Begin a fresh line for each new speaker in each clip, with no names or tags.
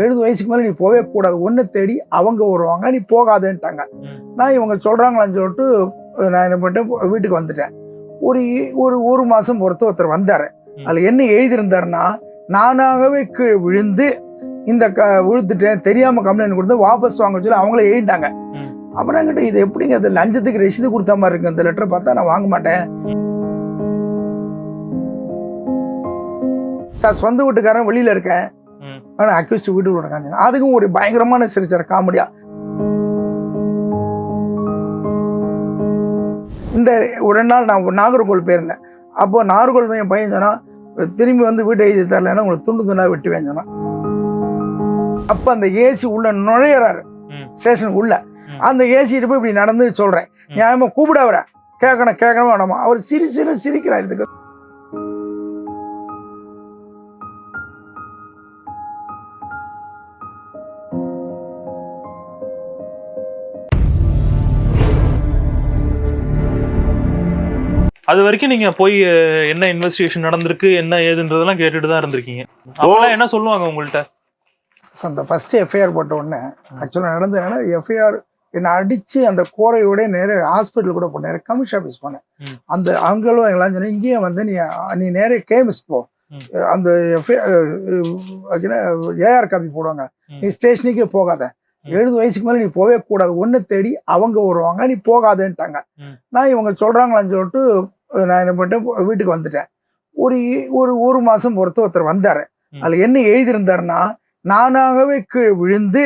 எழுபது வயசுக்கு மேலே நீ போகவே கூடாது. ஒன்று தேடி அவங்க வருவாங்க. நீ போகாதேன்ட்டாங்க. நான் இவங்க சொல்கிறாங்களான்னு சொல்லிட்டு நான் என்ன பண்ணிட்டேன் வீட்டுக்கு வந்துட்டேன். ஒரு ஒரு ஒரு மாதம் பொறுத்து ஒருத்தர் வந்தார். அதில் என்ன எழுதியிருந்தாருன்னா நானாகவே கீழே விழுந்து இந்த க விழுத்துட்டேன் தெரியாமல் கம்ப்ளைண்ட் கொடுத்து வாபஸ் வாங்க சொல்லி அவங்களே எழுதிட்டாங்க. அப்புறம் என்கிட்ட இது எப்படிங்க அது லஞ்சத்துக்கு ரசீது கொடுத்த மாதிரி இருக்கு. இந்த லெட்டர் பார்த்தா நான் வாங்க மாட்டேன். சார் சொந்த வீட்டுக்காரன் வெளியில இருக்கேன்.
ம்.
ஆனா அக்யூஸ்ட் வீட்டுக்குள்ள இருக்காங்க. அதுக்கும் ஒரு பயங்கரமான சிரிச்சார் காமெடியா இந்த ஒரு நாள் நான் நாகர்கோவில் போயிருந்தேன். அப்போ நாகர்கோவில் என் பையன் சொன்னா திரும்பி வந்து வீட்டை எழுதி தரலைன்னா உங்களுக்கு துண்டு துண்டா வெட்டுவேன் சொன்னா அப்போ அந்த ஏசி உள்ள நுழையிறாரு. ஸ்டேஷனுக்கு உள்ள. அந்த ஏசிட்டு போய் இப்படி நடந்து சொல்றேன்.
ம்.
நியாயமா கூப்பிட அவரை. கேட்கணும் கேட்கணும் வேணாமா. அவர் சிரி சிரி சிரிக்கிறார் இதுக்கு.
அது வரைக்கும் நீங்க போய் என்ன இன்வெஸ்டிகேஷன் நடந்திருக்கு என்ன ஏதுன்றதெல்லாம் கேட்டுட்டு தான் இருந்திருக்கீங்க. அப்பெல்லாம் என்ன சொல்லுவாங்க உங்கள்ட்ட?
So, அந்த ஃபர்ஸ்ட் எஃப்ஐஆர் போட்ட உடனே ஆக்சுவலாக நடந்தது என்னன்னா எஃப்ஐஆர் என்னை அடிச்சு அந்த கோரையோட நேரே ஹாஸ்பிட்டல் கூட போனேன். கமிஷன் ஆஃபீஸ் போனேன். அந்த அவங்களும் எல்லாம் சொன்னேன் இங்கேயே வந்து நீ நீ நேரே கேமிஸ் போ. அந்த ஏஆர் காப்பி போடுவாங்க. நீ ஸ்டேஷனுக்கே போகாத. எழுபது வயசுக்கு மேலே நீ போகவே கூடாது. ஒன்று தேடி அவங்க வருவாங்க. நீ போகாதேன்ட்டாங்க. நான் இவங்க சொல்கிறாங்களான்னு சொல்லிட்டு நான் என்ன பண்ணிட்டேன் வீட்டுக்கு வந்துட்டேன். ஒரு ஒரு ஒரு மாதம் பொறுத்து ஒருத்தர் வந்தார். அதில் என்ன எழுதியிருந்தாருன்னா நானாகவே கீழே விழுந்து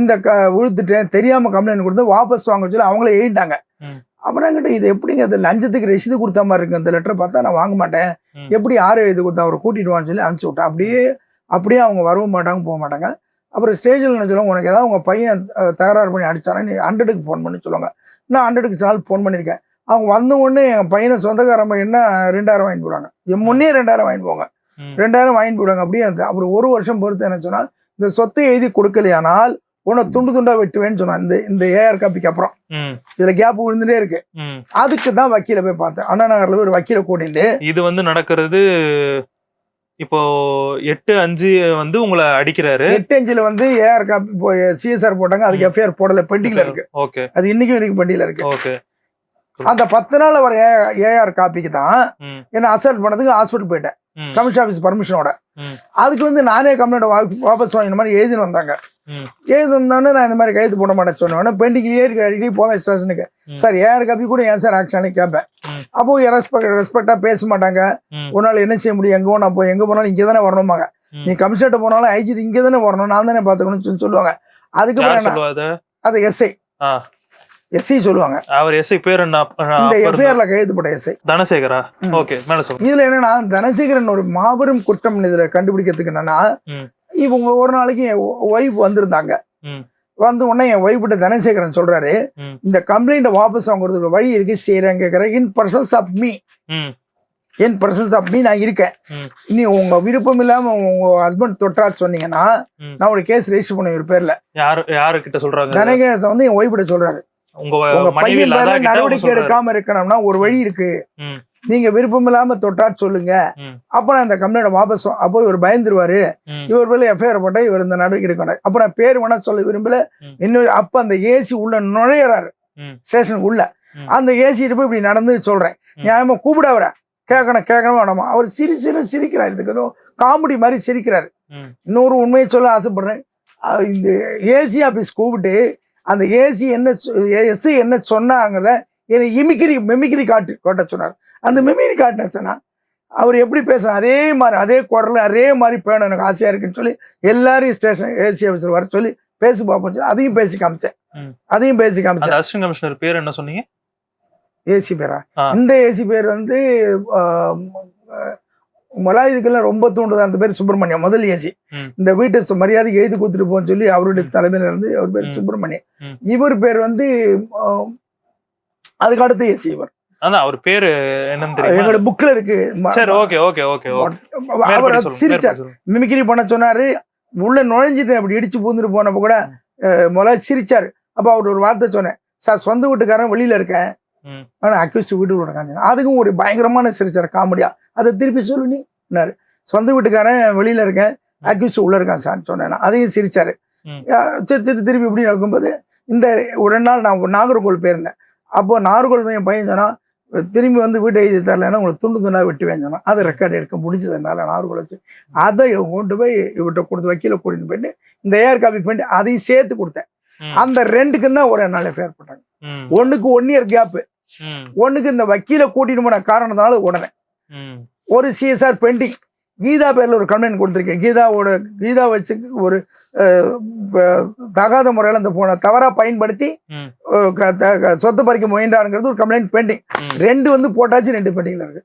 இந்த க விழுத்துட்டேன் தெரியாமல் கம்ப்ளைண்ட் கொடுத்து வாபஸ் வாங்க சொல்லி அவங்களே எழுதிட்டாங்க. அப்புறம் என்கிட்ட இது எப்படிங்க அது லஞ்சத்துக்கு ரசீது கொடுத்த மாதிரி இருக்கு? இந்த லெட்டர் பார்த்தா நான் வாங்க மாட்டேன். எப்படி யார் எழுதி கொடுத்தா அவரை கூட்டிட்டு வான்னு சொல்லி அனுப்பிச்சு விட்டேன். அப்படியே அப்படியே அவங்க வரவும் மாட்டாங்க போக மாட்டாங்க. அப்புறம் ஸ்டேஷனில் என்ன சொல்லுவாங்க உனக்கு ஏதாவது உங்கள் பையன் தகராறு பண்ணி அடிச்சானா நீ ஹண்ட்ரடுக்கு ஃபோன் பண்ணி சொல்லுவாங்க. நான் ஹண்ட்ரடுக்கு சால் ஃபோன் பண்ணியிருக்கேன். அவங்க வந்த உடனே என் பையனை சொந்தக்காரன் பையனா ரெண்டாயிரம் வாங்கிட்டு போடுவாங்க என் முன்னே ரெண்டாயிரம் வாங்கிட்டு போவாங்க
ம்.
ரெண்டாயிரம் வாங்கிட்டு போடுவாங்க அப்படியே அப்புறம் ஒரு வருஷம் பொறுத்து என்ன சொன்னால் இந்த சொத்தை எழுதி கொடுக்கலையானால் உன்னை துண்டு துண்டா வெட்டுவேன்னு சொன்னான். இந்த இந்த ஏஆர் காப்பிக்கு அப்புறம். இதுல கேப் விழுந்துட்டே இருக்கு. அதுக்கு தான் வக்கீல போய் பார்த்தேன். அண்ணா நகர்ல போய் ஒரு வக்கீல கூட்டிட்டு
இது வந்து நடக்கிறது இப்போ எட்டு அஞ்சு வந்து உங்களை அடிக்கிறாரு.
எட்டு அஞ்சுல வந்து ஏஆர் காப்பி சிஎஸ்ஆர் போட்டாங்க. அதுக்கு. எஃப்ஐஆர் போடல. பெண்டிங்ல இருக்கு.
ஓகே.
அது இன்னைக்கும் இன்னைக்கு பெண்டிங்ல இருக்கு.
ஓகே.
அந்த பத்து நாள் வர ஏஆர் காப்பிக்கு தான் என்ன அசல்ட் பண்ணதுக்கு ஹாஸ்பிட்டல் போயிட்டேன். கமிஷன் ஆஃபீஸ் பர்மிஷனோட. அதுக்கு வந்து நானே கம்ப்ளைண்ட் வாபஸ் வாங்கி இந்த மாதிரி எழுதின்னு வந்தாங்க. எழுதி வந்தோடனே நான் இந்த மாதிரி கைது போட மாட்டேன் சொன்னோன்னே பெண்டிங்லேயே இருக்கு அடிக்கடி போவேன் ஸ்டேஷனுக்கு. சார் ஏஆர் காப்பி கூட ஏன் சார் ஆக்ஷன் கேட்பேன். அப்போ ரெஸ்பெக்ட் ரெஸ்பெக்டாக பேச மாட்டாங்க. நாள் என்ன செய்ய முடியும்? எங்கே போனால் போய் எங்கே போனாலும் இங்கே தானே வரணுமாங்க. நீ கமிஷன்ட்ட போனாலும் ஐஜி இங்கே தானே வரணும். நான் தானே பார்த்துக்கணும்னு சொல்லி சொல்லுவாங்க. அதுக்கப்புறம்
அத?
எஸ்ஐ. எஸ்ஐ சொல்லுவாங்க.
அவர் எஸ்ஐ பேர் என்ன?
இந்த எஃப்ஐஆர்ல போட்ட எஸ்ஐ
தனசேகரா. ஓகே மேல சொல்லுங்க.
இதுல என்னன்னா தனசேகரன் ஒரு மாபெரும் குற்றம் இதுல கண்டுபிடிக்கிறதுக்கு என்னன்னா. இவங்க ஒரு நாளைக்கு ஒய்ஃப் வந்திருந்தாங்க. வந்து உடனே என் ஒய்ஃப் கிட்ட தனசேகரன் சொல்றாரு. இந்த கம்ப்ளைண்ட்டை வாபஸ் வாங்குறதுக்கு வழி இருக்கு செய்யறேன் கேட்கறேன் in persons of me. In persons of me நான் இருக்கேன். இனி உங்க விருப்பம் இல்லாம உங்க ஹஸ்பண்ட் தொட்டா சொன்னீங்கன்னா. நான் ஒரு கேஸ் ரெஜிஸ்டர் பண்ண ஒரு பேர்ல.
யாரு யாரு கிட்ட சொல்றாங்க?
தனகேசன் வந்து என் ஒய்ஃப் கிட்ட சொல்றாரு.
உங்க
பையன் பேர்ல நடவடிக்கை. எடுக்காம இருக்கணும்னா ஒரு வழி இருக்கு. நீங்க விருப்பம் இல்லாம தொட்டா சொல்லுங்க
ம்.
அப்ப நான் இந்த கம்ப்ளைண்ட் வாபஸ் அப்போ இவர் பயந்துருவாரு இவர் மேல எஃப்ஐஆர் போட்டா இவர் இந்த நடவடிக்கை எடுக்க மாட்டார் அப்ப நான் பேர் வேணா சொல்ல விரும்பல. இன்னும் அப்ப அந்த ஏசி உள்ள நுழையிறாரு
ம்.
ஸ்டேஷனுக்கு உள்ள. அந்த ஏசிட்டு போய் இப்படி நடந்து சொல்றேன். நியாயமா கூப்பிட அவரை கேட்கணும் கேட்கணும் வேணாமா அவர் சிரி சிரி சிரிக்கிறார் இதுக்கு ஏதோ காமெடி மாதிரி சிரிக்கிறாரு. இன்னொரு உண்மையை சொல்ல ஆசைப்படுறேன் இந்த ஏசி ஆபீஸ் கூப்பிட்டு அந்த ஏசி என்ன எஸ்ஐ என்ன சொன்னாங்கல்ல என்னை இமிக்கிரி மெமிக்கிரி காட்டு காட்ட சொன்னார். அந்த மெமிக்கிரி காட்டின சொன்னா அவர் எப்படி பேசுறார் அதே மாதிரி அதே குரல் அதே மாதிரி பேணும் எனக்கு ஆசையா இருக்குன்னு சொல்லி எல்லாரையும் ஸ்டேஷன் ஏசி ஆஃபீஸர் வர சொல்லி பேசி பார்ப்போம் சொல்லி அதையும் பேசி காமிச்சேன். அதையும் பேசி காமிச்சேன்.
அசிஸ்டன்ட் கமிஷனர் பேர் என்ன சொன்னீங்க?
ஏசி பேரா. இந்த ஏசி பேர் வந்து மலாயுதுக்கெல்லாம் ரொம்ப தூண்டுது அந்த பேர் சுப்பிரமணியம். முதல் ஏசி. இந்த வீட்டை மரியாதைக்கு எழுதி கொடுத்துட்டு போன்னு சொல்லி அவருடைய தலைமையில இருந்து அவர் பேர். சுப்பிரமணியம். இவர் பேர் வந்து அதுக்கு அடுத்த ஏசி இவர்.
அதான் அவர் பேரு என்னன்னு
எங்களோட புக்ல இருக்கு.
சரி ஓகே ஓகே ஓகே
அவர் சிரிச்சார். மிமிக்ரி பண்ண சொன்னாரு. உள்ள நுழைஞ்சிட்டேன். அப்படி இடிச்சு பூந்துட்டு போனப்ப கூட முதல்ல சிரிச்சாரு. அப்ப அவர் ஒரு வார்த்தை சொன்னேன். சார் சொந்த வீட்டுக்காரன் வெளியில இருக்கேன்.
ம்.
ஆனா அக்யூஸ்ட் வீட்டுக்குள்ள இருக்காங்க அதுக்கும் ஒரு பயங்கரமான சிரிச்சார் காமெடியா. அதை திருப்பி சொல்லு நீ சொந்த வீட்டுக்காரன் வெளியில இருக்கேன். அக்யூஸ் உள்ள இருக்கான் சார் சொன்னேன். அதையும் சிரிச்சாரு. சரி சரி திருப்பி இப்படி நடக்கும்போது இந்த ஒரு நாள் நான் நாகர்கோவில் போயிருந்தேன். அப்போ நாகர்கோவில் என் பையன் சொன்னா திரும்பி வந்து வீட்டை எழுதி தரலைன்னா உங்களை துண்டு துண்டா வெட்டுவேன் சொன்னா அது ரெக்கார்டு எடுக்க முடிஞ்சது என்னால் நாகர்கோவில் வச்சு. அதை கொண்டு போய் இவர்கிட்ட கொடுத்து வக்கீல கூட்டிட்டு போயிட்டு இந்த ஏஆர் காப்பி பண்ணிட்டு அதையும் சேர்த்து கொடுத்தேன். அந்த ரெண்டுக்கும் தான் ஒரு நாள் எஃப்ஐஆர் போட்டாங்க.
ம்,
ஒண்ணுக்கு ஒன் இயர் கேப்
ம்,
ஒண்ணுக்கு இந்த வக்கீல கூட்டிட்டு போன காரணத்தினால உடனே. ஒரு சிஎஸ்ஆர் பெண்டிங் கீதா பேர்ல ஒரு கம்ப்ளைண்ட் கொடுத்துருக்கேன். கீதாவோட கீதா வச்சு ஒரு தகாத முறையில் அந்த போன தவறா பயன்படுத்தி சொத்து பறிக்க முயன்றாருங்கிறது ஒரு கம்ப்ளைண்ட் பெண்டிங். ரெண்டு வந்து போட்டாச்சு ரெண்டு பெண்டிங்ல இருக்கு.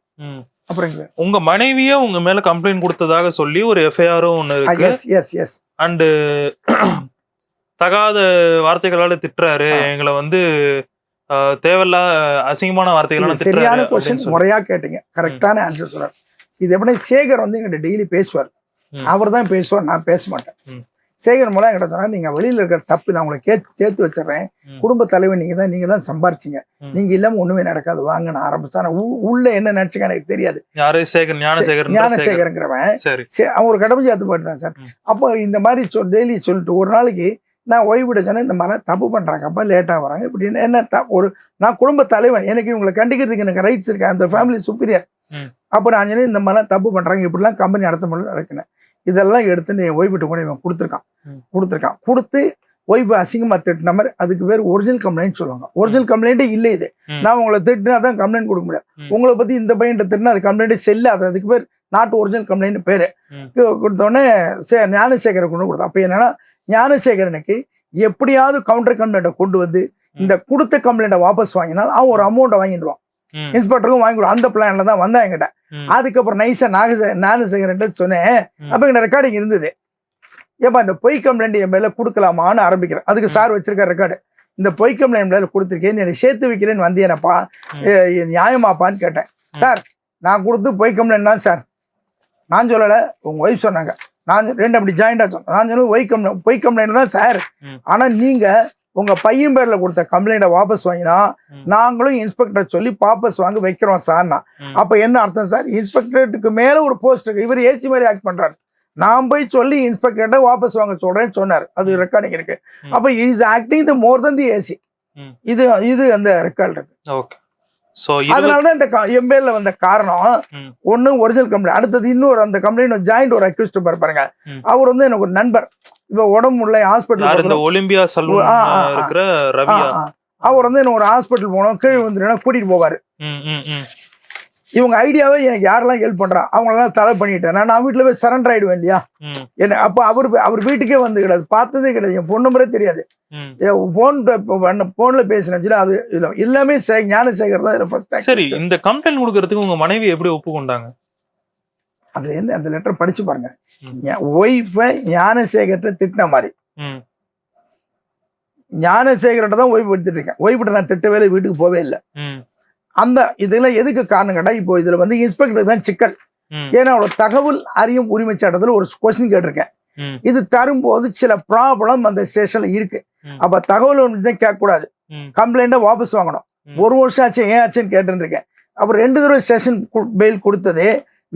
அப்புறம்
உங்க மனைவியே உங்க மேல கம்ப்ளைண்ட் கொடுத்ததாக சொல்லி ஒரு எஃப்ஐஆரும் ஒண்ணு இருக்கு.
எஸ் எஸ் எஸ்
அண்டு தகாத வார்த்தைகளால திட்டுறாரு. எங்களை வந்து அஹ், தேவையில்லா அசிங்கமான வார்த்தைகளால
இது சரியான கொஸ்டின். முறையா கேட்டீங்க. கரெக்டான ஆன்சர் சொல்றாரு. இது எப்படி சேகர் வந்து எங்கிட்ட டெய்லி பேசுவார். அவர் தான் பேசுவார் நான் பேச மாட்டேன். சேகர் மூலம் என்கிட்ட சொன்னா நீங்க வெளியில இருக்கிற தப்பு நான் உங்களை கே சேர்த்து வச்சிடுறேன். குடும்ப தலைவர் நீங்க தான் நீங்க தான் சம்பாரிச்சீங்க. நீங்க இல்லாம ஒண்ணுமே நடக்காது வாங்க நான் ஆரம்பிச்சா ஆனா உ- உள்ள என்ன நினைச்சுக்க எனக்கு தெரியாது.
ஞானசேகர்
ஞானசேகரங்கிறவன்
சரி.
அவன் ஒரு கடமை சேர்த்து போயிட்டான் சார்.
ம்.
அப்போ இந்த மாதிரி சொல் டெய்லி சொல்லிட்டு ஒரு நாளைக்கு நான் ஓய்விட சொன்னேன் இந்த மாதிரிலாம் தப்பு பண்றாங்க. அப்போ லேட்டாக வராங்க. இப்படின்னு என்ன த ஒரு நான் குடும்ப தலைவன். எனக்கு இவங்களை கண்டிக்கிறதுக்கு எனக்கு ரைட்ஸ் இருக்கு? அந்த ஃபேமிலி சுப்பீரியர். அப்போ நான் சொன்னேன் இந்த மாதிரிலாம் தப்பு பண்றாங்க. இப்படிலாம் கம்பெனி நடத்த முடியல இருக்குன்னு இதெல்லாம் எடுத்து நீ ஓய்விட்டு கூட இவன் கொடுத்துருக்கான். கொடுத்துருக்கான். கொடுத்து ஒய்ஃபு அசிங்கமா திட்டின மாதிரி அதுக்கு பேர் ஒரிஜினல் கம்ப்ளைண்ட் சொல்லுவாங்க. ஒரிஜினல் கம்ப்ளைண்ட்டே இல்லை இது. நான் உங்களை திட்டினா தான் கம்ப்ளைண்ட் கொடுக்க முடியாது. உங்களை பத்தி இந்த பையன் திட்டினா அது கம்ப்ளைண்ட்டே செல்லாது. அதுக்கு பேர் நாட் ஒரிஜினல் கம்ப்ளைண்ட் பேரு. கொடுத்தோடனே சே ஞானசேகரை கொண்டு கொடுத்தோம் அப்போ என்னன்னா ஞானசேகரனுக்கு எப்படியாவது கவுண்டர் கம்ப்ளைண்ட்டை கொண்டு வந்து இந்த கொடுத்த கம்ப்ளைண்ட்டை வாபஸ் வாங்கினால் அவன் ஒரு அமௌண்ட்டை வாங்கிடுவான். இன்ஸ்பெக்டருக்கும் வாங்கிடுவான் அந்த பிளான்ல தான் வந்தான் என்கிட்ட. அதுக்கப்புறம் நைஸா நாகசே ஞானசேகரன் சொன்னேன். அப்போ எங்க ரெக்கார்டிங் இருந்தது. ஏப்பா இந்த பொய் கம்ப்ளைண்ட் என் மேல கொடுக்கலாமான்னு ஆரம்பிக்கிறேன். அதுக்கு. சார் வச்சிருக்க ரெக்கார்டு இந்த பொய் கம்ப்ளைண்ட் மேல கொடுத்துருக்கேன் என்னை சேர்த்து வைக்கிறேன்னு இது நியாயமாப்பான்னு கேட்டேன். சார் நான் கொடுத்து பொய் கம்ப்ளைண்ட் தான் சார். நான் சொல்லலை உங்க ஒய்ஃப் சொன்னாங்க. நான் ரெண்டு அப்படி ஜாயிண்டா சொன்னேன் நான் சொன்னது ஒய் கம்ப்ளைண்ட் பொய் கம்ப்ளைண்ட் தான் சார்
ம்.
ஆனா நீங்க உங்க பையன் பேர்ல கொடுத்த கம்ப்ளைண்ட்டை வாபஸ் வாங்கினா. நாங்களும் இன்ஸ்பெக்டர் சொல்லி வாபஸ் வாங்க வைக்கிறோம் சார்னா. அப்ப என்ன அர்த்தம் சார் இன்ஸ்பெக்டரேட்டுக்கு மேல ஒரு போஸ்ட் இருக்கு. இவர் ஏசி மாதிரி ஆக்ட் பண்றாரு. நான் போய் சொல்லி இன்ஸ்பெக்டர்கிட்ட வாபஸ் வாங்க சொல்றேன்னு சொன்னார். அது ரெக்கார்டிங் இருக்கு. அப்ப is acting the more than the AC. இது இது அந்த ரெக்கார்ட் இருக்கு.
ஓகே.
அதனாலதான் இந்த பேர்ல வந்த காரணம். ஒண்ணு ஒரிஜினல் கம்ப்ளைண்ட் அடுத்தது இன்னொரு அந்த கம்ப்ளைண்ட் ஜாயிண்ட் ஒரு அக்யூஸ்ட் பாருங்க.
ம்.
அவர் வந்து எனக்கு ஒரு நண்பர். இப்ப உடம்பு முடியல ஹாஸ்பிட்டல்
ஒலிம்பியா
அவர் வந்து என்ன ஒரு ஹாஸ்பிட்டல் போனோம் கீழே வந்துருன்னா கூட்டிட்டு போவாரு. இவங்க ஐடியாவே எனக்கு யாரெல்லாம் ஹெல்ப் பண்றா? அவங்களெல்லாம் தலை பண்ணிட்டேன். நான் வீட்டுல போய் சரண்டர் ஆயிடுவேன் இல்லையா? என்ன அப்ப அவர் அவர் வீட்டுக்கே வந்து கிடையாது. பார்த்ததே கிடையாது. என் பொண்ணு முறை தெரியாது. போன் போன்ல பேசினச்சுல அது இல்ல. எல்லாமே சே- ஞானசேகர் தான் ஃபர்ஸ்ட்
சரி இந்த கம்ப்ளைண்ட் கொடுக்கறதுக்கு உங்க மனைவி எப்படி ஒப்புக்கொண்டாங்க?
அதுல என்ன அந்த லெட்டர் படிச்சு பாருங்க. ஒய்ஃபை ஞானசேகர்ட்ட திட்டின மாதிரி. ஞானசேகர்கிட்ட தான் ஒய்ஃப் எடுத்துட்டு இருக்கேன் ஒய்ஃப்ட்ட நான் திட்டவே இல்லை வீட்டுக்கு போவே இல்லை. அந்த இதெல்லாம் எதுக்கு காரணம் கேட்டா இப்போ இதுல வந்து இன்ஸ்பெக்டர் தான் சிக்கல். ஏன்னா அவரோட தகவல் அறியும் உரிமை சட்டத்துல ஒரு கொஸ்டின் கேட்டிருக்கேன். இது தரும்போது சில ப்ராப்ளம் அந்த ஸ்டேஷன்ல இருக்கு. அப்ப தகவல் தான் கேட்கக்கூடாது. கம்ப்ளைண்ட்டை வாபஸ் வாங்கணும். ஒரு வருஷம் ஆச்சு ஏன் ஆச்சுன்னு கேட்டுருக்கேன் அப்புறம் ரெண்டு தடவை ஸ்டேஷன் பெயில் கொடுத்தது.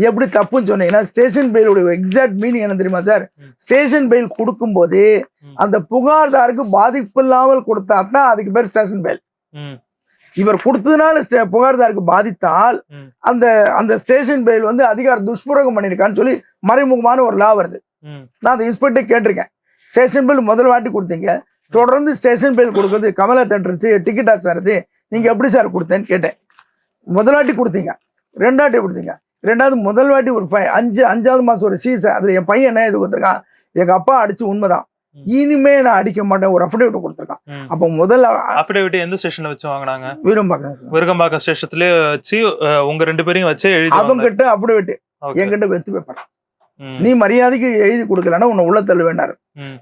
எப்படி தப்புன்னு சொன்னீங்கன்னா ஸ்டேஷன் பெயிலுடைய எக்ஸாக்ட் மீனிங் என்ன தெரியுமா சார். ஸ்டேஷன் பெயில் கொடுக்கும்போது. அந்த புகார்தாருக்கு பாதிப்பு இல்லாமல் கொடுத்தா தான் அதுக்கு பேர் ஸ்டேஷன் பெயில் இவர் கொடுத்ததுனால புகார்தாருக்கு பாதித்தால். அந்த அந்த ஸ்டேஷன் பெயில் வந்து அதிகார துஷ்பிரயோகம் பண்ணியிருக்கான்னு சொல்லி மறைமுகமான ஒரு லா வருது. நான் அந்த இன்ஸ்பெக்டர் கேட்டிருக்கேன். ஸ்டேஷன் பில் முதல் வாட்டி கொடுத்தீங்க. தொடர்ந்து ஸ்டேஷன் பில் கொடுக்குறது கமலா தேட்டருக்கு டிக்கெட்டா சார் இது? நீங்க எப்படி சார் கொடுத்தேன்னு கேட்டேன். முதல் வாட்டி கொடுத்தீங்க. ரெண்டாட்டி கொடுத்தீங்க. ரெண்டாவது முதல் வாட்டி ஒரு ஃபை அஞ்சு அஞ்சாவது மாசம் ஒரு சீசன் அதுல என் பையன் என்ன இது கொடுத்துருக்கான்? எங்க அப்பா அடிச்சு உண்மைதான். இனிமே நான் அடிக்க மாட்டேன். ஒரு அஃபிடேவிட் கொடுத்துருக்கான். அப்போ முதல்ல
அஃபிடேவிட் எந்த ஸ்டேஷன்ல வச்சு வாங்குனாங்க?
வீடும் பார்க்கணும்
விருகம்பாக்கம் ஸ்டேஷன்லயே வச்சு உங்க ரெண்டு பேரையும் வச்சே எழுதி
அவங்க. கிட்ட அஃபிடேவிட்
Okay.
என்கிட்ட வெத்து
ம்,
நீ மரியாதைக்கு எழுதி கொடுக்கலன்னா உன்னை உள்ள தள்ள வேண்டாரு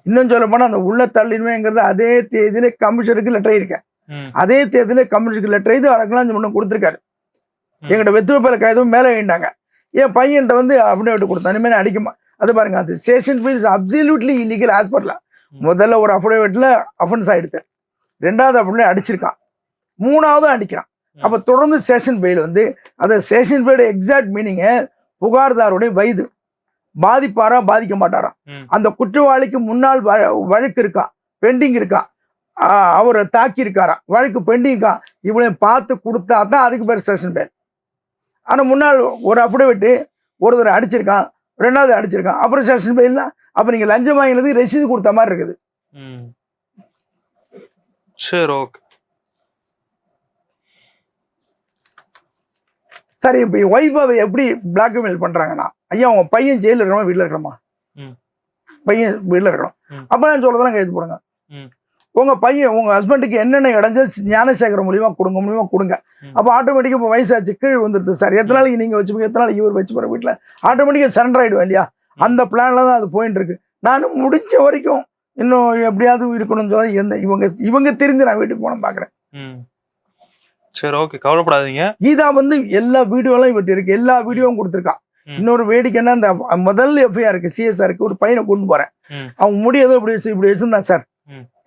இன்னும் சொல்ல போனா அந்த உள்ள தள்ளிடுவேங்கிறது அதே தேதியில கமிஷனருக்கு லெட்டர் இருக்கேன் அதே தேதியில கமிஷனருக்கு லெட்டர் எழுதி அரங்கலாஞ்சு முன்ன கொடுத்துருக்காரு. எங்கிட்ட வெத்து வைப்பில் கைதும் மேலே எழுந்தாங்க என் பையன்ட்ட வந்து அஃபிடேவிட் கொடுத்தேன். இனிமேல் அடிக்குமா அது பாருங்க அது ஸ்டேஷன் ஃபீஸ் அப்சல்யூட்லி இல்லீகல் ஹாஸ்பிட்டல முதல்ல ஒரு அஃபிடேவிட்ல அஃபென்ஸ் ஆயிடுது. ரெண்டாவது அஃபிடேவிட் அடிச்சிருக்கான் மூணாவதும் அடிக்கிறான். அப்ப தொடர்ந்து ஸ்டேஷன் பெயில் வந்து அந்த ஸ்டேஷன் பெயில் எக்ஸாக்ட் மீனிங்கு புகார்தாருடைய வயது. பாதிப்பாரா பாதிக்க மாட்டாராம்
ம்.
அந்த குற்றவாளிக்கு முன்னால் வழக்கு இருக்கா? பெண்டிங் இருக்கா? அவரை தாக்கி இருக்காரா? வழக்கு பெண்டிங் இருக்கா? இவனை பார்த்து கொடுத்தா தான் அதுக்கு பேர் செஷன் பேர் ஆனால் முன்னால் ஒரு அஃபிடவிட்டு ஒருத்தர் அடிச்சிருக்கான் ரெண்டாவது அடிச்சிருக்கான் அப்புறம் செஷன் பேர்லாம் அப்போ நீங்கள் லஞ்சம் வாங்கினது ரசீது கொடுத்த மாதிரி இருக்குது.
சரி ஓகே
சரி இப்போ ஒய்ஃபை எப்படி பிளாக்மெயில் பண்ணுறாங்கன்னா ஐயா உங்க பையன் ஜெயிலில் இருக்கணுமா வீட்டில் இருக்கணுமா
ம்.
பையன் வீட்டில் இருக்கணும். அப்போ நான் சொல்கிறதெல்லாம் கைது போடுங்க
ம்.
உங்கள் பையன் உங்கள் ஹஸ்பண்டுக்கு என்னென்ன இடைஞ்சல் ஞானசேகரம் மூலியமா கொடுங்க மூலியமா கொடுங்க. அப்போ ஆட்டோமேட்டிக்காக இப்போ வயசாச்சு கீழ் வந்துடுது சார் எத்தனை நாளைக்கு நீங்கள் வச்சுப்பீங்க எத்தனை நாளைக்கு இவர் வச்சு போகிற வீட்டில் ஆட்டோமேட்டிக்காக சரண்டர் ஆகிடுவேன் இல்லையா அந்த பிளானில் தான் அது போயின்னு இருக்கு. நானும் முடிஞ்ச வரைக்கும் இன்னும் எப்படியாவது இருக்கணும்னு சொல்லி எந்த இவங்க இவங்க தெரிஞ்சு நான் வீட்டுக்கு போன பார்க்குறேன்
ம். சரி ஓகே கவலைப்படாதீங்க.
கீதா வந்து எல்லா வீடியோலாம் இவட்டு இருக்கு எல்லா வீடியோவும் கொடுத்துருக்கான்
ம்.
இன்னொரு வேடிக்கைன்னா அந்த முதல் எஃப்ஐஆர் இருக்கு சிஎஸ்ஆருக்கு ஒரு பையனை கொண்டு போறேன். அவன் முடியதோ இப்படி வச்சு இப்படி வச்சிருந்தான் சார்.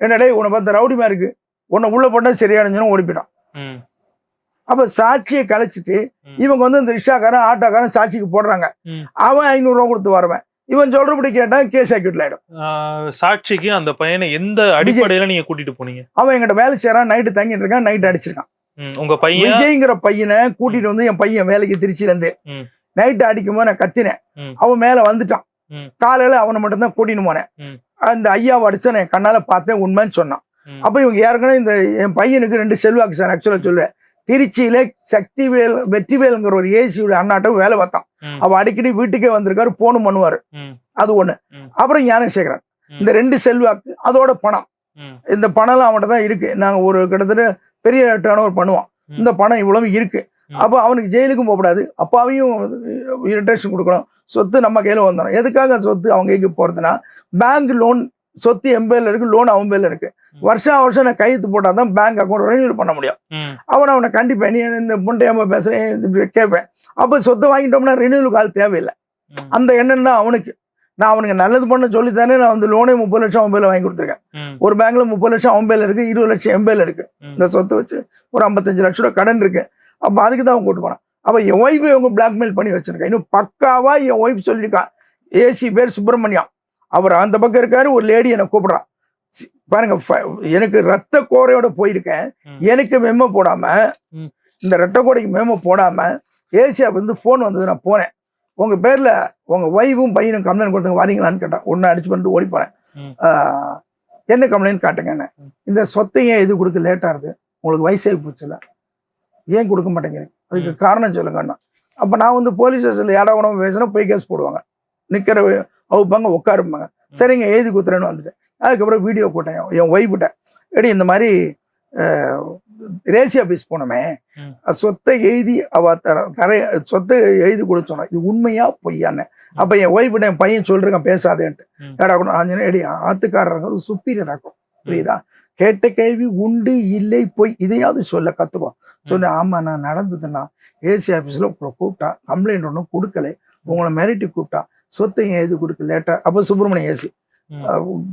என்னடே உன்னை பார்த்த ரவுடிமா இருக்கு. உன்னை உள்ள போட்டா சரியானு ஓடி போயிட்டான்
ம்.
அப்ப சாட்சியை கலைச்சிட்டு. இவங்க வந்து இந்த ரிக்ஷாக்காரன் ஆட்டோக்காரன் சாட்சிக்கு போடுறாங்க. அவன் ஐநூறு ரூபா கொடுத்து வரவன் இவன் சொல்றபடி கேட்டா கேஸ் ஆக்கியூட்ல ஆயிடும்
சாட்சிக்கு அந்த பையனை எந்த அடிப்படையில நீங்க கூட்டிட்டு போனீங்க
அவன் எங்கிட்ட வேலை செய்யறான் நைட்டு தங்கிட்டு இருக்கான் நைட் அடிச்சிருக்கான்
உங்க பையன்
விஜய்ங்கிற பையனை கூட்டிட்டு வந்து என் பையன் வேலைக்கு திருச்சியில இருந்து. நைட்டு அடிக்கும்போது நான் கத்தினேன். அவன் மேல வந்துட்டான். காலையில அவனை மட்டும் தான் கூட்டின்னு போனேன். அந்த ஐயாவை அடிச்சு நான் கண்ணால பார்த்தேன் உண்மைன்னு சொன்னான். அப்ப இவங்க ஏற்கனவே இந்த என் பையனுக்கு ரெண்டு செல்வாக்கு சார் ஆக்சுவலா சொல்லுவேன் திருச்சியில சக்திவேல் வெற்றிவேலுங்கிற ஒரு ஏசியோட அண்ணாட்டம் வேலை பார்த்தான். அவ அடிக்கடி வீட்டுக்கே வந்திருக்காரு போனும் பண்ணுவாரு. அது ஒண்ணு. அப்புறம் ஞானசேகரன். இந்த ரெண்டு செல்வாக்கு அதோட பணம். இந்த பணம்லாம் அவன்கிட்ட தான் இருக்கு. நாங்க ஒரு கிட்டத்தட்ட பெரிய டேர்ன் ஓவர் பண்ணுவோம்.
ம்.
இந்த பணம் இவ்வளவு இருக்கு. அப்போ அவனுக்கு ஜெயிலுக்கும் போகக்கூடாது. அப்பாவையும் இன்ட்ரெஸ்ட் கொடுக்கணும். சொத்து நம்ம கையில வந்துடும் எதுக்காக சொத்து அவங்க கைக்கு போறதுன்னா பேங்க் லோன் சொத்து என் பேர்ல இருக்கு லோன் அவன் பேர்ல இருக்கு. வருஷம் வருஷம் நான் கையெழுத்து போட்டால் தான் பேங்க் அக்கௌண்ட் ரெனியூல் பண்ண முடியும். அவனை அவனை கண்டிப்பேன். நீ இந்த முண்டையாம பேசுறேன் இப்படி கேட்பேன். அப்போ சொத்தை வாங்கிட்டோம்னா ரெனியூலுக்கு ஆள் தேவையில்லை. அந்த எண்ணம் தான் அவனுக்கு. நான் அவனுக்கு நல்லது பண்ண சொல்லித்தானே நான் வந்து லோனே முப்பது லட்சம் அவன் வாங்கி கொடுத்துருக்கேன். ஒரு பேங்க்ல முப்பது லட்சம் அவன் பேர்ல இருக்கு இருபது லட்சம் என் பேர்ல இருக்கு. இந்த சொத்தை வச்சு ஒரு ஐம்பத்தஞ்சு லட்ச ரூபா கடன் இருக்கு. அப்ப அதுக்கு தான் அவன் கூட்டு போனான். அப்ப என் ஒய்ஃபை அவங்க பிளாக்மெயில் பண்ணி வச்சிருக்கேன். இன்னும் பக்காவா என் ஒய்ஃப் சொல்லியிருக்கான். ஏசி பேர் சுப்பிரமணியம். அவர் அந்த பக்கம் இருக்காரு ஒரு லேடி என்னை கூப்பிடுறான். பாருங்க எனக்கு ரத்த கோரையோட போயிருக்கேன். எனக்கு மெமோ போடாம. இந்த ரத்த கோடைக்கு மெமோ போடாம ஏசியா வந்து ஃபோன் வந்தது நான் போனேன். உங்க பேர்ல உங்க ஒய்ஃபும் பையனும் கம்ப்ளைண்ட் கொடுத்தவங்க வரீங்களான்னு கேட்டான் ஒன்னு அடிச்சு பண்ணிட்டு ஓடி போனேன். என்ன கம்ப்ளைண்ட் காட்டுங்க என்ன. இந்த சொத்தை ஏன் இது கொடுக்க லேட்டா இருக்கு? உங்களுக்கு வயசாகி போச்சுல ஏன் கொடுக்க மாட்டேங்கிறீங்க? அதுக்கு காரணம் சொல்லுங்கண்ணா. அப்ப நான் வந்து போலீஸ் ஸ்டேஷன்ல யாரா உடம்பு பேசினா போய் கேஸ் போடுவாங்க. நிக்கிற அவுப்பாங்க உட்காருப்பாங்க சரிங்க எழுதி குத்துறேன்னு வந்துட்டேன். அதுக்கப்புறம் வீடியோ போட்டேன். என் ஒய்ஃப்கிட்ட எடி இந்த மாதிரி ரேசி ஆஃபீஸ் போனோமே. சொத்தை எழுதி அவ தர தர சொத்தை எழுதி சொன்னா இது உண்மையா பொய்யான்னு? அப்ப என் ஒய்ஃப்கிட்ட என் பையன் சொல்றேன் பேசாதேன்ட்டு. ஏடா கூட ஆஞ்சநேயர் எடி ஆத்துக்காரர்கள் சுப்பீரியர் ஆக்கும். புரியுதா? கேட்ட கேள்வி உண்டு இல்லை பொய் இதையாவது சொல்ல கத்துக்கோ சொன்னேன் ஆமா நான் நடந்ததுன்னா ஏசி ஆஃபீஸில் உங்களை கூப்பிட்டா கம்ப்ளைண்ட் ஒன்றும் கொடுக்கல. உங்களை மிரட்டி கூப்பிட்டா சொத்தை ஏன் எழுதி கொடுக்க லேட்டா அப்போ சுப்பிரமணியம் ஏசி.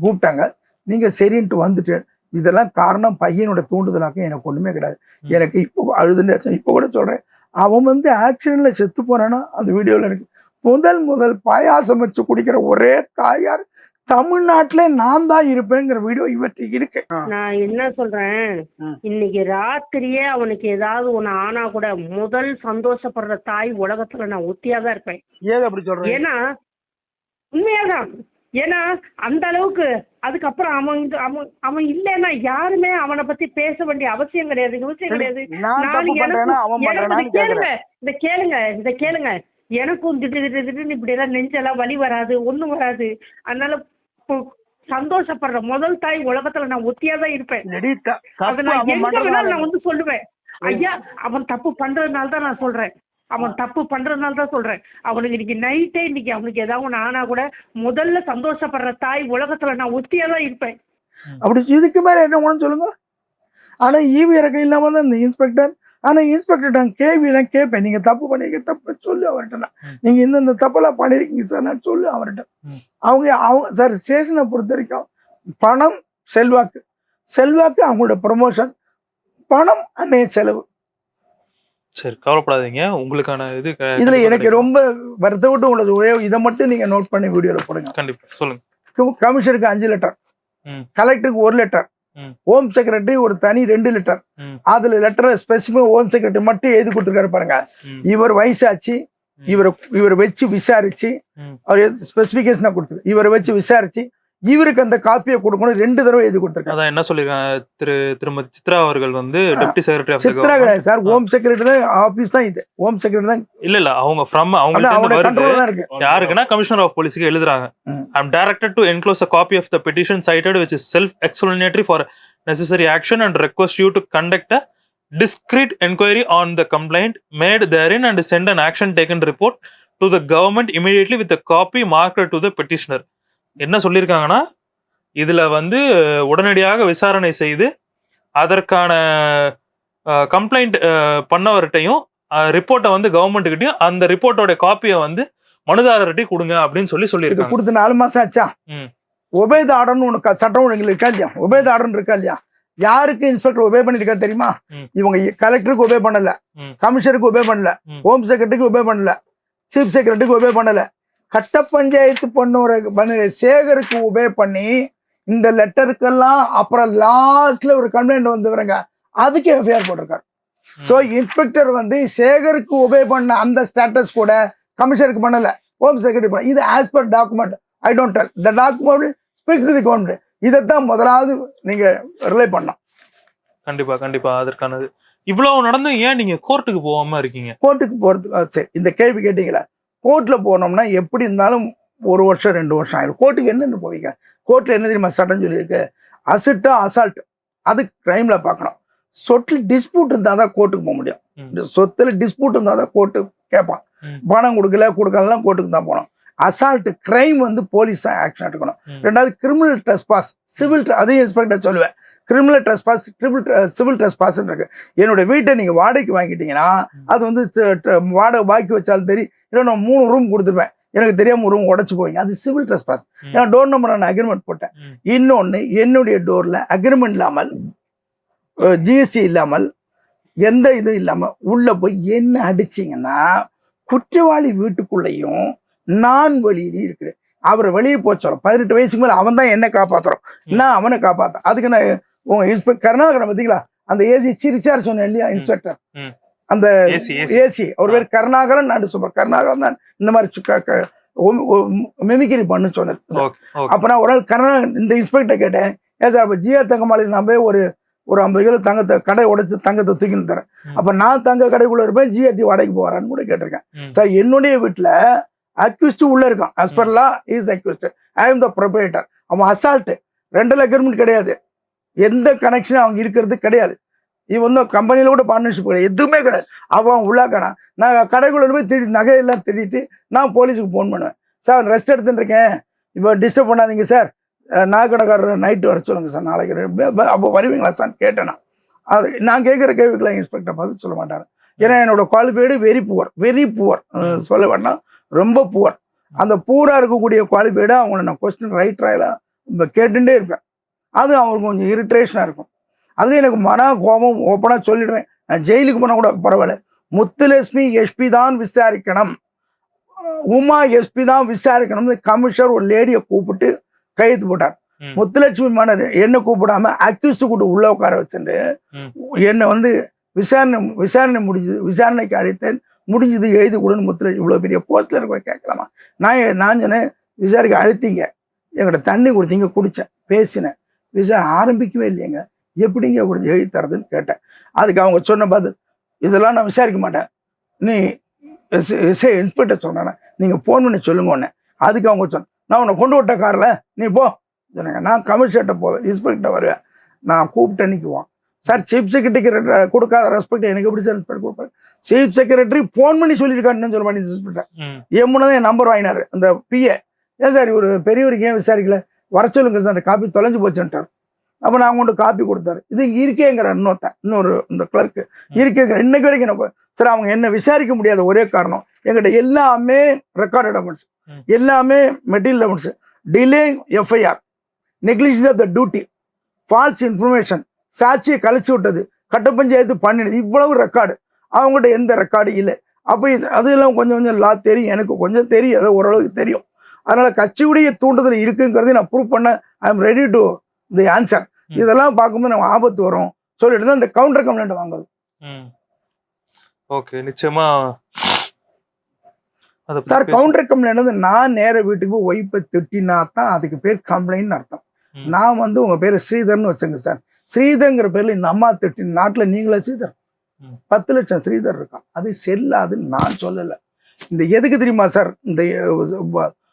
கூப்பிட்டாங்க. நீங்க சரின்ட்டு வந்துட்டு இதெல்லாம் காரணம் பையனோட தூண்டுதலாக்க எனக்கு ஒண்ணுமே கிடையாது. எனக்கு இப்போ அழுதுன்னு இப்போ கூட சொல்றேன். அவன் வந்து ஆக்சிடென்ட்ல செத்து போனானா அந்த வீடியோல இருக்கு. முதல் முதல் பாயாசம் வச்சு குடிக்கிற ஒரே தாயார் தமிழ்நாட்டுல நான் தான் இருப்பேங்கிற வீடியோ இவற்றுக்கு இருக்கு.
நான் என்ன சொல்றேன். இன்னைக்கு ராத்திரியே அவனுக்கு ஏதாவது ஒண்ணு ஆனா கூட முதல் சந்தோஷப்படுற தாய் உலகத்துல நான் ஒத்தியா தான் இருப்பேன்.
ஏது அப்படி சொல்றேன்
ஏன்னா உண்மையாதான். ஏன்னா அந்த அளவுக்கு அதுக்கப்புறம் அவன் இது- அவன் அவன் இல்லைன்னா யாருமே அவனை பத்தி பேச வேண்டிய அவசியம் கிடையாது. அவசியம் கிடையாது.
நான்
எனக்கு கேளுங்க இத கேளுங்க இத கேளுங்க. எனக்கும் திடீர் திடீர் திடீர்னு இப்படி எல்லாம் நெஞ்செல்லாம் வலி வராது ஒண்ணும் வராது. அதனால சந்தோஷப்படுற முதல் தாய் உலகத்துல நான் ஒத்தியா தான் இருப்பேன். அதை நான் எங்க வேணாலும் நான் வந்து சொல்லுவேன். ஐயா அவன் தப்பு பண்றதுனால தான் நான் சொல்றேன். அவன் தப்பு பண்றதுனால தான் சொல்றேன். அவனுக்கு இன்னைக்கு நைட்டே இன்னைக்கு அவனுக்கு ஏதாவது ஒண்ணு ஆனா கூட முதல்ல சந்தோஷப்படுற தாய் உலகத்துல நான் ஒத்தியா தான் இருப்பேன்.
அப்படி இதுக்கு மேல என்ன வேணும்னு சொல்லுங்க? ஆனா ஈவி இறக்கம் இல்லாம தான் இந்த இன்ஸ்பெக்டர் ஆனா இன்ஸ்பெக்டர் நான் கேள்வி எல்லாம் கேட்பேன். நீங்க தப்பு பண்ணிருக்க தப்பு சொல்லு அவர்கிட்ட நான். நீங்க இந்த இந்த தப்பெல்லாம் பண்ணிருக்கீங்க சார் நான் சொல்லு அவர்கிட்ட. அவங்க அவங்க சார் ஸ்டேஷனை பொறுத்த வரைக்கும் பணம் செல்வாக்கு. செல்வாக்கு அவங்களோட ப்ரொமோஷன் பணம் அன்னைய செலவு.
சரி கவலைப்படாதீங்க உங்களுக்கான இது
இதுல எனக்கு. ரொம்ப வருத்தப்பட்டு உள்ளது ஒரே இதை மட்டும் நீங்க நோட் பண்ணி வீடியோல போடுங்க
கண்டிப்பா சொல்லுங்க
கமிஷனருக்கு அஞ்சு லிட்டர். கலெக்டருக்கு ஒரு லிட்டர். ஹோம் செக்ரட்டரி ஒரு தனி ரெண்டு லிட்டர். அதுல லெட்டர் ஸ்பெசிஃபிக் ஹோம் செக்ரட்டரி மட்டும் எழுதி கொடுத்துருக்காரு பாருங்க. இவர் வயசாச்சு. இவரை இவரை வச்சு விசாரிச்சு. அவர் ஸ்பெசிபிகேஷனா கொடுத்தது இவரை வச்சு விசாரிச்சு இவருக்கு அந்த காப்பியை கொடுக்கணும் ரெண்டு தடவை எழுதி கொடுத்துருக்காரு.
அதான் என்ன சொல்லிருக்காங்க திரு திருமதி சித்ரா அவர்கள் வந்து டெப்டி செக்ரட்டரி
சித்ரா கிடையாது சார். ஹோம் செக்ரட்டரி தான் ஆபீஸ் தான் இது. ஹோம் செக்ரட்டரி தான்.
இல்ல இல்ல அவங்க ஃப்ரம் அவங்க யாருக்குன்னா கமிஷனர் ஆஃப் போலீஸ்க்கு எழுதுறாங்க.
ம்.
I'm directed to enclose a copy of the petition cited which is self explanatory for necessary action and request you to conduct a discreet enquiry on the complaint made therein and send an action taken report to the government immediately with a copy marked to the petitioner. என்ன சொல்லியிருக்காங்கன்னா இதுல வந்து உடனடியாக விசாரணை செய்து அதற்கான complaint பண்ணவர்கிட்டையும் ரிப்போர்ட்டை வந்து கவர்மெண்ட் கிட்டயும் அந்த ரிப்போர்ட்டோட காப்பியை வந்து மனுதாரர்கிட்டயும் கொடுங்க அப்படின்னு சொல்லி
இது
சொல்லியிருக்காங்க.
கொடுத்து நாலு மாசம் ஆச்சா?
ம்.
உபேத ஆர்டர்னு ஒண்ணு க- சட்டம் ஒழுங்கு இருக்கா இல்லையா? உபேத ஆர்டர் இருக்கா இல்லையா? யாருக்கு இன்ஸ்பெக்டர் உபே பண்ணிருக்கா தெரியுமா. இவங்க கலெக்டருக்கு உபே பண்ணல. கமிஷனருக்கு உபே பண்ணல. ஹோம் செக்ரட்டரிக்கு உபே பண்ணல. சீஃப் செக்ரட்டரிக்கு உபே பண்ணல. கட்ட பஞ்சாயத்து பண்ணோர பண்ண சேகருக்கு உபே பண்ணி இந்த லெட்டருக்கெல்லாம் அப்புறம் லாஸ்ட்ல ஒரு கம்ப்ளைண்ட் வந்துவரங்க அதுக்கு எஃப்ஐஆர் போட்டிருக்காரு. ஸோ இன்ஸ்பெக்டர் வந்து சேகருக்கு உபே பண்ண அந்த ஸ்டேட்டஸ் கூட கமிஷனருக்கு பண்ணல. ஹோம் செக்ரட்டரி பண்ண. இது as per document I don't tell the document speak to the government இதைத்தான் முதலாவது நீங்க ரிலே பண்ணலாம்
கண்டிப்பா கண்டிப்பா. அதற்கானது. இவ்வளவு நடந்து ஏன் நீங்க கோர்ட்டுக்கு போகாம இருக்கீங்க?
கோர்ட்டுக்கு போறதுக்கு ஆ, சரி. இந்த கேள்வி கேட்டீங்களா? கோர்ட்ல போனோம்னா எப்படி இருந்தாலும் ஒரு வருஷம் ரெண்டு வருஷம் ஆயிடும் கோர்ட்டுக்கு என்னென்னு போவீங்க? கோர்ட்ல என்ன தெரியுமா சட்டம் சொல்லியிருக்கு? அசிட்டா அசால்ட் அது கிரைம்ல பார்க்கணும். சொத்துல டிஸ்பியூட் இருந்தால் தான் கோர்ட்டுக்கு போக முடியும். சொத்துல டிஸ்பியூட் இருந்தால் தான் கோர்ட்டு கேட்பான். பணம் கொடுக்கல கொடுக்கலாம் கோர்ட்டுக்கு தான் போகணும். அசால்ட் கிரைம் வந்து போலீஸ் ஆக்ஷன் எடுக்கணும். ரெண்டாவது கிரிமினல் ட்ரெஸ்பாஸ் சிவில் அதையும் இன்ஸ்பெக்டர் சொல்லுவேன். Criminal trespass triple civil trespass இருக்கு. என்னோட வீட்டை நீங்க வாடகைக்கு வாங்கிட்டீங்கன்னா அது வந்து வாடகை பாக்கி வச்சாலும் தெரியும் இல்லை நான் மூணு ரூம் கொடுத்துருப்பேன் எனக்கு தெரியாம ஒரு ரூம் உடச்சு போவீங்க. அது சிவில் ட்ரெஸ்பாஸ். ஏன்னா டோர் நம்பர் நான் அக்ரிமெண்ட் போட்டேன்.
ம்.
இன்னொன்னு என்னுடைய டோர்ல அக்ரிமெண்ட் இல்லாமல் ஜிஎஸ்டி இல்லாமல் எந்த இதுவும் இல்லாம உள்ள போய் என்ன அடிச்சீங்கன்னா குற்றவாளி வீட்டுக்குள்ளேயும் நான் வெளியிலையும் இருக்கிறேன். அவரை வெளியே சொல்ல. பதினெட்டு வயசுக்கு மேல அவன் தான் என்ன காப்பாத்துறோம் நான் அவனை காப்பாத்துறேன். அதுக்கு நான் உங்க இன்ஸ்பெக்டர் கருணாகரன் பார்த்தீங்களா? அந்த ஏசி சிரிச்சார் சொன்னேன் இல்லையா இன்ஸ்பெக்டர். அந்த
ஏசி
அவர் பேர் கருணாகரன் நான் சொல்றேன். கருணாகரன் தான் இந்த மாதிரி மிமிக்ரி பண்ணு சொன்னது அப்ப நான் ஒரு நாள் கருணாகரன் இந்த இன்ஸ்பெக்டர் கேட்டேன். ஏன் சார் அப்ப ஜியா தங்கமாலையில் நான் போய் ஒரு ஒரு ஐம்பது கிலோ தங்கத்தை கடை உடைச்சு தங்கத்தை தூக்கின்னு தரேன். அப்ப நான் தங்க கடைக்குள்ள இருப்பேன் ஜிஆர்டி வாடகைக்கு போறான்னு கூட கேட்டிருக்கேன். சார் என்னுடைய வீட்டுல அக்யூஸ்ட் உள்ள இருக்கான். As per law is accused I am the proprietor அவன் அசால்ட் ரெண்டல் அக்ரிமெண்ட் கிடையாது. எந்த கனெக்ஷனும் அவங்க இருக்கிறது கிடையாது. இவன் வந்து கம்பெனியில் கூட பார்ட்னர்ஷிப் கிடையாது. எதுவுமே கிடையாது. அவன் உள்ளாக்கானா? நான் கடைக்குள்ள போய் திருடி நகையெல்லாம் திருடிட்டு நான் போலீஸுக்கு ஃபோன் பண்ணுவேன். சார் ரெஸ்ட் எடுத்துட்டு இருக்கேன். இப்போ டிஸ்டர்ப் பண்ணாதீங்க சார் நாகக்கடைக்காரர் நைட்டு வர சொல்லுங்க சார் நாளைக்கு அப்போ வருவீங்களா சார் கேட்டேன் அது நான் கேட்குற கேள்விக்கெல்லாம் இன்ஸ்பெக்டர் பார்த்து சொல்ல மாட்டாங்க ஏன்னா என்னோட qualified very poor very poor. சொல்ல வேண்டாம் ரொம்ப புவர். அந்த பூரா இருக்கக்கூடிய குவாலிஃபைடு அவங்கள நான் கொஸ்டின் ரைட்டராக கேட்டுட்டே இருப்பேன். அது அவங்களுக்கு கொஞ்சம் இரிட்ரேஷனாக இருக்கும். அது எனக்கு மன கோபம் ஓப்பனாக சொல்லிடுறேன். நான் ஜெயிலுக்கு போனால் கூட பரவாயில்ல. முத்துலட்சுமி எஸ்பி தான் விசாரிக்கணும். உமா எஸ்பி தான் விசாரிக்கணும்னு கமிஷனர் ஒரு லேடியை கூப்பிட்டு கையெழுத்து போட்டார். முத்துலட்சுமி மன்னர் என்ன கூப்பிடாம அக்யூஸ்ட் கூட்டு உள்ள உட்கார வச்சுட்டு. என்னை வந்து விசாரணை விசாரணை முடிஞ்சது விசாரணைக்கு அழைத்தேன். முடிஞ்சது எழுதி கொடுன்னு முத்துலட்சுமி இவ்வளோ பெரிய போஸ்டில் இருக்க கேட்கலாமா? நான் நான் சொன்னேன் விசாரிக்க அழுத்தீங்க. என்கிட்ட தண்ணி கொடுத்தீங்க குடித்தேன் பேசினேன். விசாரணை ஆரம்பிக்கவே இல்லைங்க. எப்படிங்க கொடுத்து எழுதி தரதுன்னு கேட்டேன். அதுக்கு அவங்க சொன்ன பதில் இதெல்லாம் நான் விசாரிக்க மாட்டேன். நீ எஸ் எஸ்ஐ இன்ஸ்பெக்டர் சொன்னேன் நீங்கள் ஃபோன் பண்ணி சொல்லுங்க உடனே அதுக்கு அவங்க சொன்ன நான் உன்னை கொண்டு விட்ட காரில் நீ போ. சொன்னாங்க நான் கமிஷனர்கிட்ட போவேன் இன்ஸ்பெக்டர் வருவேன். நான் கூப்பிட்டு நிற்குவான் சார் சீஃப் செக்ரட்டரிக்கு கொடுக்காத ரெஸ்பெக்ட் எனக்கு எப்படி சார் ரெஸ்பெக்ட் கொடுப்பாரு? சீஃப் செக்ரட்டரி ஃபோன் பண்ணி சொல்லியிருக்காருன்னு சொல்ல இன்ஸ்பெக்டர்
ம்.
எம்முன்னு தான் என் நம்பர் வாங்கினாரு அந்த பிஏ ஏன் சார் ஒரு பெரியவருக்கு ஏன் விசாரிக்கல? வர சொல்லுங்க சார் அந்த காப்பி தொலைஞ்சு போச்சுன்ட்டார். அப்போ நான் கொண்டு காப்பி கொடுத்தாரு. இது இங்கே இருக்கேங்கிற இன்னொருத்தன் இன்னொரு இந்த கிளர்க்கு இருக்கேங்கிற இன்னைக்கு வரைக்கும் எனக்கு சார் அவங்க என்ன விசாரிக்க முடியாத ஒரே காரணம் எங்கிட்ட எல்லாமே ரெக்கார்டட் அமௌண்ட்ஸ். எல்லாமே material amounts delay FIR negligence of the duty false information சாட்சியை கழிச்சு விட்டது. கட்ட பஞ்சாயத்து பண்ணினது. இவ்வளவு ரெக்கார்டு அவங்ககிட்ட எந்த ரெக்கார்டும் இல்லை. அப்போ இது அதெல்லாம் கொஞ்சம் கொஞ்சம் லா தெரியும். எனக்கு கொஞ்சம் தெரியும். அது ஓரளவுக்கு தெரியும். அதனால கட்சியுடைய தூண்டுதல் இருக்குங்கிறதை நான் ப்ரூவ் பண்ண I am ready to the answer. இதெல்லாம் பார்க்கும்போது நம்ம ஆபத்து வரும். சொல்லிட்டு தான் இந்த கவுண்டர் கம்ப்ளைண்ட் வாங்குறது.
ம். ஓகே. நிச்சயமா அத
சார் கவுண்டர் கம்ப்ளைண்ட் வந்து நான் நேர வீட்டுக்கு போய் ஒய்ஃபை திட்டினா தான் அதுக்கு பேர் கம்ப்ளைண்ட்னு அர்த்தம். நான் வந்து உங்க பேர் ஸ்ரீதர்னு வச்சுங்க சார் ஸ்ரீதர்ங்கிற பேர்ல இந்த அம்மா திட்டி நாட்டுல நீங்களே ஸ்ரீதர். பத்து லட்சம் ஸ்ரீதர் இருக்கான். அது செல்லாதுன்னு நான் சொல்லல. இந்த எதுக்கு தெரியுமா சார்? இந்த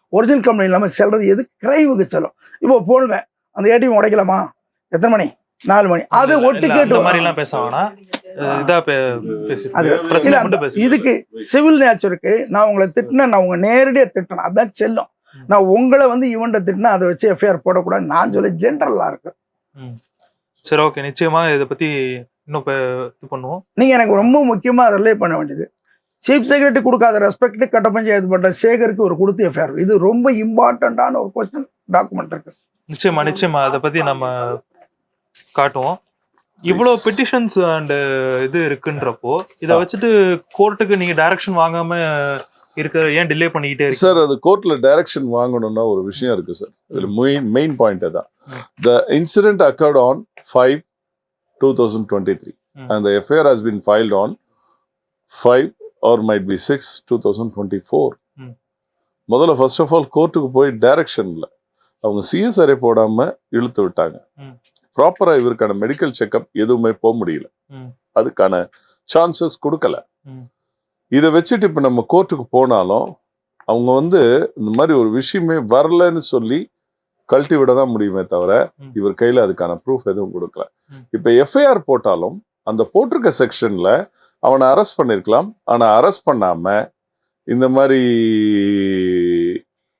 ஒரிஜினல் கம்பெனி இல்லாமல் செல்றது எது கிரைமுக்கு செல்லும். இப்போ போடுவேன் அந்த ஏடிஎம் உடைக்கலாமா? எத்தனை மணி? நாலு மணி. அது ஒட்டு கேட்டு
அந்த மாதிரி
வரும்.
எல்லாம் பேச வேணாம். அஹ் இதா பே- பேசிட்டு
அது
இருக்கு. பிரச்சனை
இல்ல,
மட்டும்
அந்த-
பேசுங்க
இதுக்கு சிவில் நேச்சருக்கு நான் உங்களை திட்டினா நான் உங்க நேரடியா திட்டணும். அதான் செல்லும். நான் உங்களை வந்து இவன்ட்ட திட்டினா அதை வச்சு எஃப்ஐஆர் போடக்கூடாது நான் சொல்ல ஜென்ரலா இருக்கு.
சரி ஓகே நிச்சயமா இதை பத்தி இன்னும் இது பண்ணுவோம்.
நீங்க எனக்கு ரொம்ப முக்கியமா ரிலே பண்ண வேண்டியது. சீஃப் செக்ரட்டரி கொடுக்காத ரெஸ்பெக்ட் கட்ட பஞ்சாயத்து பண்ற சேகருக்கு ஒரு கொடுத்து எஃப்ஐஆர் இது ரொம்ப இம்பார்ட்டன்டான ஒரு கொஸ்டின் டாக்குமெண்ட் இருக்கு.
நிச்சயமா நிச்சயமா. அதை பத்தி நம்ம காட்டுவோம். இவ்வளவு பெட்டிஷன்ஸ் அண்ட் இது இருக்குன்றப்போ இதை வச்சுட்டு கோர்ட்டுக்கு நீங்க டைரக்ஷன் வாங்காம இருக்க ஏன் டிலே பண்ணிக்கிட்டே இருக்கு
சார் அது கோர்ட்ல டைரக்ஷன் வாங்கணும்னா ஒரு விஷயம் இருக்கு சார் இதுல மெயின் மெயின் பாயிண்ட் அதான்
ம்.
The incident occurred on five two thousand twenty three. And the FIR has been filed on five or might be six two thousand twenty four. முதல்ல ஃபர்ஸ்ட் ஆஃப் ஆல் கோர்ட்டுக்கு போய் டைரக்ஷன்ல அவங்க சிஎஸ்ஆரே போடாம இழுத்து விட்டாங்க
ம்.
ப்ராப்பரா இவருக்கான மெடிக்கல் செக்அப் எதுவுமே போக முடியல. அதுக்கான சான்சஸ் கொடுக்கல. இதை வச்சுட்டு இப்ப நம்ம கோர்ட்டுக்கு போனாலும் அவங்க வந்து இந்த மாதிரி ஒரு விஷயமே வரலன்னு சொல்லி கழட்டி விட தான் முடியுமே தவிர. இவர் கையில அதுக்கான ப்ரூஃப் எதுவும் கொடுக்கல. இப்ப எஃப்ஐஆர் போட்டாலும் அந்த போட்டிருக்க செக்ஷன்ல அவனை அரெஸ்ட் பண்ணிருக்கலாம் ஆனா அரெஸ்ட் பண்ணாம இந்த மாதிரி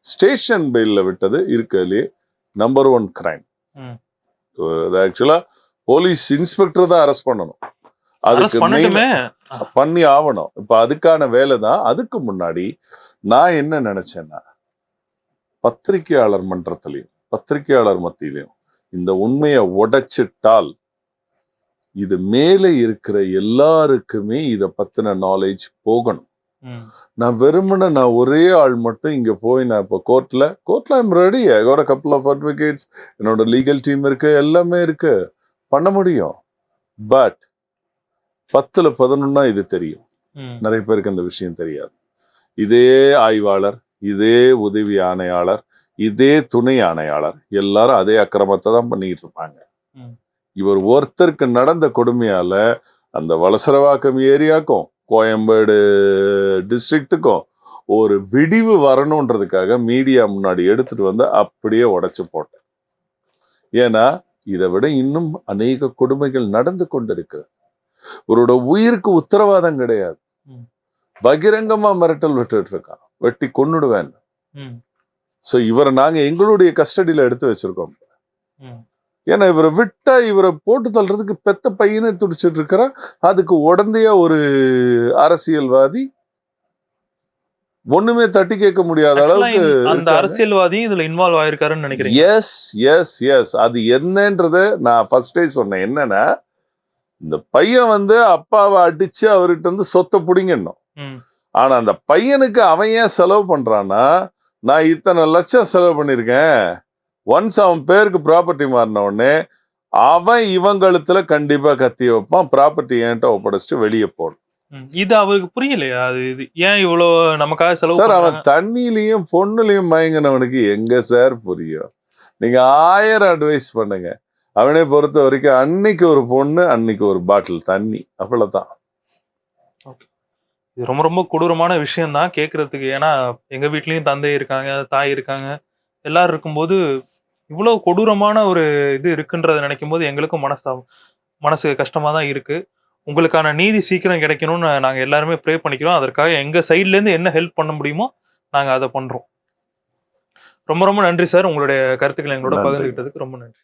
ஸ்டேஷன் பெயில்ல விட்டது இருக்கிறதுலே நம்பர் ஒன் கிரைம்
ம்.
அது ஆக்சுவலா போலீஸ் இன்ஸ்பெக்டர் தான் அரெஸ்ட் பண்ணணும் அதுக்கு பண்ணி ஆகணும் இப்ப அதுக்கான வேலை தான் அதுக்கு முன்னாடி நான் என்ன நினைச்சேன்னா பத்திரிகையாளர் மன்றத்திலையும் பத்திரிகையாளர் மத்தியிலையும் இந்த உண்மையை உடைச்சிட்டால் இது மேலே இருக்கிற எல்லாருக்குமே இத பத்தின நாலேஜ் போகணும். நான் வெறுமனே நான் ஒரே ஆள் மட்டும் இங்க போய் நான் இப்போ கோர்ட்ல கோர்ட்ல I'm ready I got couple of advocates என்னோட லீகல் டீம் இருக்கு எல்லாமே இருக்கு. பண்ண முடியும். பட் பத்துல பதினொன்னா இது தெரியும். நிறைய பேருக்கு அந்த விஷயம் தெரியாது. இதே ஆய்வாளர் இதே உதவி ஆணையாளர் இதே துணை ஆணையாளர் எல்லாரும் அதே அக்கிரமத்தை தான் பண்ணிக்கிட்டு இருப்பாங்க. இவர் ஒருத்தருக்கு நடந்த கொடுமையால அந்த வலசரவாக்கம் ஏரியாக்கும் கோயம்பேடு டிஸ்ட்ரிக்ட்டுக்கும் ஒரு விடிவு வரணுன்றதுக்காக மீடியா முன்னாடி எடுத்துட்டு வந்து அப்படியே உடைச்சு போட்டேன். ஏன்னா இதை விட இன்னும் அநேக கொடுமைகள் நடந்து கொண்டிருக்கு. இவரோட உயிருக்கு உத்தரவாதம் கிடையாது. பகிரங்கமா மிரட்டல் விட்டுட்டு இருக்கான் வெட்டி கொன்னுடுவேன். சோ இவரை நாங்க எங்களுடைய கஸ்டடியில எடுத்து வச்சிருக்கோம். ஏன்னா இவரை விட்டா இவரை போட்டு தள்ளுறதுக்கு பெத்த பையனை துடிச்சிட்டு இருக்கிற அதுக்கு உடந்தையா ஒரு அரசியல்வாதி ஒண்ணுமே தட்டி கேட்க முடியாத அளவுக்கு
அந்த. அரசியல்வாதியும் இதுல இன்வால்வ் ஆயிருக்காருன்னு நினைக்கிறீங்க
எஸ் எஸ் எஸ் அது என்னன்றத நான் ஃபர்ஸ்டே சொன்னேன் என்னன்னா இந்த பையன் வந்து அப்பாவை அடிச்சு அவர்கிட்ட இருந்து சொத்தை பிடிங்கணும். ஆனா அந்த பையனுக்கு அவன் ஏன் செலவு பண்றான்னா நான் இத்தனை லட்சம் செலவு பண்ணிருக்கேன் ஒன்ஸ் அவன் பேருக்கு ப்ராப்பர்ட்டி மாறின உடனே அவன் இவன் கழுத்துல கண்டிப்பா கத்தி வைப்பான் ப்ராப்பர்ட்டி என்கிட்ட ஒப்படைச்சிட்டு வெளியே போடும்.
இது அவருக்கு புரியலையா அது இது ஏன் இவ்வளோ நமக்காக செலவு
சார் அவன்
பண்றாங்க?
தண்ணியிலையும் பொண்ணுலையும் மயங்கினவனுக்கு எங்க சார் புரியும் நீங்க ஆயிரம் அட்வைஸ் பண்ணுங்க அவனை பொறுத்த வரைக்கும் அன்னைக்கு ஒரு பொண்ணு அன்னைக்கு ஒரு பாட்டில் தண்ணி. அவ்வளவுதான்.
இது ரொம்ப ரொம்ப கொடூரமான விஷயம் தான் கேட்கறதுக்கு ஏன்னா எங்க வீட்லயும் தந்தை இருக்காங்க தாய் இருக்காங்க. எல்லாரும் இருக்கும்போது இவ்வளவு கொடூரமான ஒரு இது இருக்குன்றத நினைக்கும் போது எங்களுக்கும் மனசா மனசு கஷ்டமா தான் இருக்கு. உங்களுக்கான நீதி சீக்கிரம் கிடைக்கணும்னு நாங்க எல்லாருமே ப்ரே பண்ணிக்கிறோம். அதற்காக எங்க சைட்ல இருந்து என்ன ஹெல்ப் பண்ண முடியுமோ நாங்க அதை பண்றோம். ரொம்ப ரொம்ப நன்றி சார் உங்களுடைய கருத்துக்களை எங்களோட. பகிர்ந்துக்கிட்டதுக்கு ரொம்ப நன்றி.